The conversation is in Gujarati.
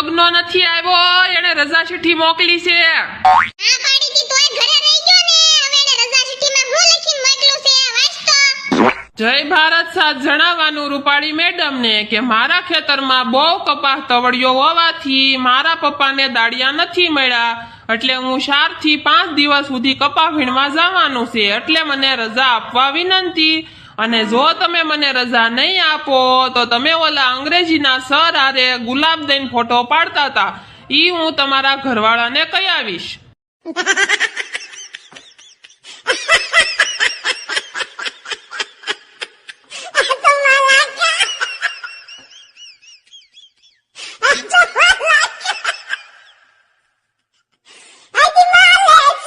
ચિઠ્ઠી નથી આવ્યો ને એને રજા ચિઠ્ઠી મોકલી છે જય ભારત સાથ જણાવવાનું રૂપાળી મેડમને કે મારા ખેતરમાં બહુ કપાસ તવડિયો હોવાથી મારા પપ્પાને દાડિયા નથી મળ્યા એટલે હું ચારથી પાંચ દિવસ સુધી કપા વીણવા જવાનું છે એટલે મને રજા આપવા વિનંતી. અને જો તમે મને રજા નહીં આપો, તો તમે ઓલા અંગ્રેજીના સર આરે ગુલાબ દઈને ફોટો પાડતા હતા. ઈ હું તમારા ઘરવાળાને કહી આવીશ.